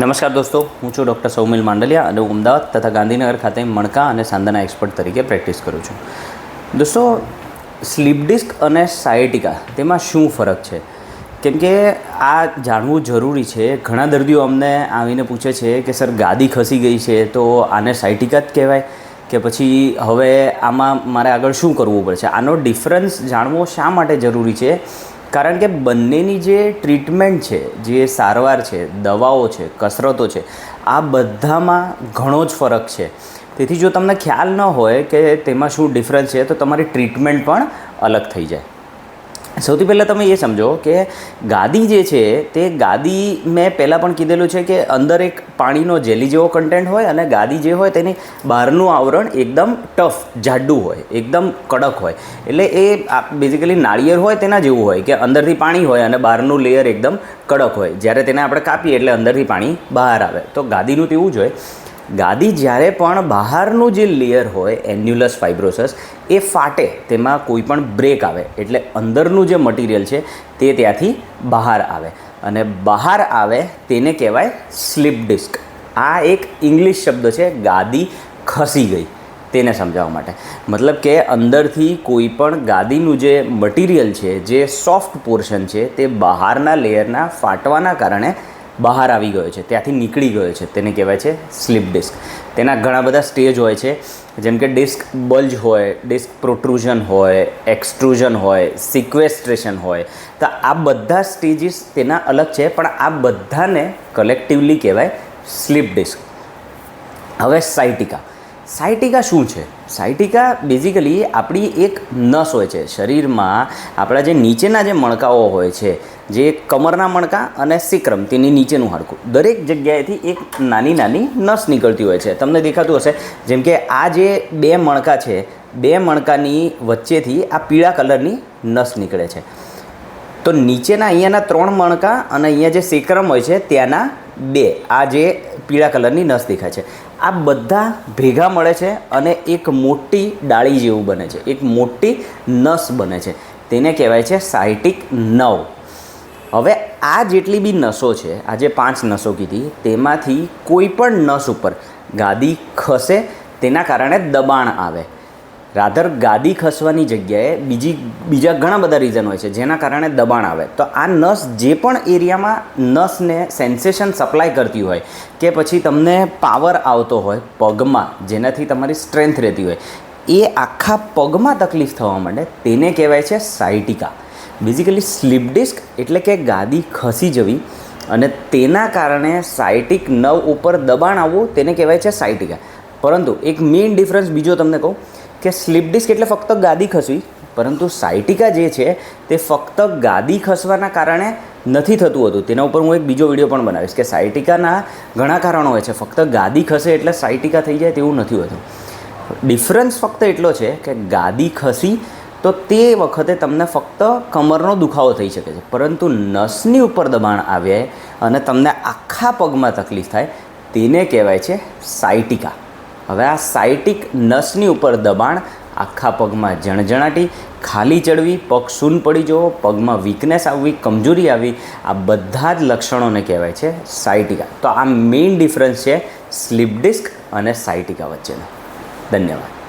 નમસ્કાર દોસ્તો, હું છું ડૉક્ટર સૌમિલ માંડલિયા અને હું અમદાવાદ તથા ગાંધીનગર ખાતે મણકા અને સાંધાના એક્સપર્ટ તરીકે પ્રેક્ટિસ કરું છું. દોસ્તો સ્લીપ ડિસ્ક અને સાયટિકા તેમાં શું ફરક છે? કેમ કે આ જાણવું જરૂરી છે. ઘણા દર્દીઓ અમને આવીને પૂછે છે કે, સર, ગાદી ખસી ગઈ છે, તો આને સાયટિકા જ કહેવાય? કે પછી હવે આમાં મારે આગળ શું કરવું પડશે? આનો ડિફરન્સ જાણવો શા માટે જરૂરી છે? કારણ કે બંનેની જે ટ્રીટમેન્ટ છે, જે સારવાર છે, દવાઓ છે, કસરતો છે, આ બધામાં ઘણો જ ફરક છે. તેથી જો તમને ખ્યાલ ન હોય કે તેમાં શું ડિફરન્સ છે, તો તમારી ટ્રીટમેન્ટ પણ અલગ થઈ જાય. સૌથી પહેલાં તમે એ સમજો કે ગાદી જે છે, તે ગાદી મેં પહેલાં પણ કીધેલું છે કે અંદર એક પાણીનો જેલી જેવો કન્ટેન્ટ હોય અને ગાદી જે હોય તેની બહારનું આવરણ એકદમ ટફ, જાડું હોય, એકદમ કડક હોય. એટલે એ બેઝિકલી નાળિયેર હોય તેના જેવું હોય કે અંદરથી પાણી હોય અને બહારનું લેયર એકદમ કડક હોય. જ્યારે તેને આપણે કાપીએ એટલે અંદરથી પાણી બહાર આવે. તો ગાદીનું તેવું જ હોય. ગાદી જ્યારે પણ બહારનું જે લેયર હોય એન્યુલસ ફાઇબ્રોસસ એ ફાટે, તેમાં કોઈ પણ બ્રેક આવે. એટલે અંદરનું જે મટીરિયલ છે, તે ત્યાંથી બહાર આવે. અને બહાર આવે તેને કહેવાય સ્લીપ ડિસ્ક આ એક ઇંગ્લિશ શબ્દ છે, ગાદી ખસી ગઈ, તેને સમજાવવા માટે. મતલબ કે અંદરથી કોઈ પણ ગાદીનું જે મટીરિયલ છે, જે સોફ્ટ પોર્શન છે, તે બહારના લેયરના ફાટવાના કારણે બહાર આવી ગયો છે, ત્યાંથી નીકળી ગયો છે, તેને કહેવાય છે સ્લીપ ડિસ્ક. તેના ઘણા બધા સ્ટેજ હોય છે, જેમ કે ડિસ્ક બલ્જ હોય, ડિસ્ક પ્રોટ્રુઝન હોય, એક્સટ્રુઝન હોય, સિક્વેસ્ટ્રેશન હોય. તો આ બધા સ્ટેજીસ તેના અલગ છે, પણ આ બધાને કલેક્ટિવલી કહેવાય સ્લીપ ડિસ્ક. હવે સાયટિકા. સાયટિકા શું છે? સાયટિકા બેઝિકલી આપણી એક નસ હોય છે. શરીરમાં આપણા જે નીચેના જે મણકાઓ હોય છે, જે કમરના મણકા અને સિક્રમ, તેની નીચેનું હાડકું, દરેક જગ્યાએથી એક નાની નાની નસ નીકળતી હોય છે. તમને દેખાતું હશે, જેમ કે આ જે બે મણકા છે, બે મણકાની વચ્ચેથી આ પીળા કલરની નસ નીકળે છે. તો નીચેના અહીંયાના ત્રણ મણકા અને અહીંયા જે સિક્રમ હોય છે, ત્યાંના બે. આ જે પીળા કલરની નસ દેખાય છે. આ બધા ભેગા મળે છે અને એક મોટી ડાળી જેવું બને છે. એક મોટી નસ બને છે. તેને કહેવાય છે સાયટિક નવ. હવે આ જેટલી બી નસો છે, આ જે પાંચ નસો કીધી, તેમાંથી કોઈ પણ નસ ઉપર ગાદી ખસે, તેના કારણે દબાણ આવે. રાધર ગાદી ખસવાની જગ્યાએ બીજી, બીજા ઘણા બધા રીઝન હોય છે, જેના કારણે દબાણ આવે. તો આ નસ જે પણ એરિયામાં નસને સેન્સેશન સપ્લાય કરતી હોય, કે પછી તમને પાવર આવતો હોય પગમાં, જેનાથી તમારી સ્ટ્રેન્થ રહેતી હોય, એ આખા પગમાં તકલીફ થવા માંડે, તેને કહેવાય છે સાયટિકા બેઝિકલી સ્લીપ ડિસ્ક એટલે કે ગાદી ખસી જવી, અને તેના કારણે સાયટિક નવ ઉપર દબાણ આવવું, તેને કહેવાય છે સાયટિકા પરંતુ એક મેઇન ડિફરન્સ બીજો તમને કહું કે સ્લીપ ડિસ્ક એટલે ફક્ત ગાદી ખસવી, પરંતુ સાયટિકા જે છે તે ફક્ત ગાદી ખસવાના કારણે નથી થતું હતું. તેના ઉપર હું એક બીજો વીડિયો પણ બનાવીશ કે સાયટિકાના ઘણા કારણો હોય છે. ફક્ત ગાદી ખસે એટલે સાયટિકા થઈ જાય તેવું નથી હોતું. ડિફરન્સ ફક્ત એટલો છે કે ગાદી ખસી તો તે વખતે તમને ફક્ત કમરનો દુખાવો થઈ શકે છે. પરંતુ નસની ઉપર દબાણ આવે અને તમને આખા પગમાં તકલીફ થાય, તેને કહેવાય છે સાયટિકા. હવે આ સાયટિક નસની ઉપર દબાણ આખા પગમાં જણજણાટી, ખાલી ચડવી, પગ સૂન પડી જવો, પગમાં વીકનેસ આવવી, કમજોરી આવી, આ બધા જ લક્ષણોને કહેવાય છે સાયટિકા. તો આ મેઇન ડિફરન્સ છે સ્લીપ ડિસ્ક અને સાયટિકા વચ્ચેનો. ધન્યવાદ.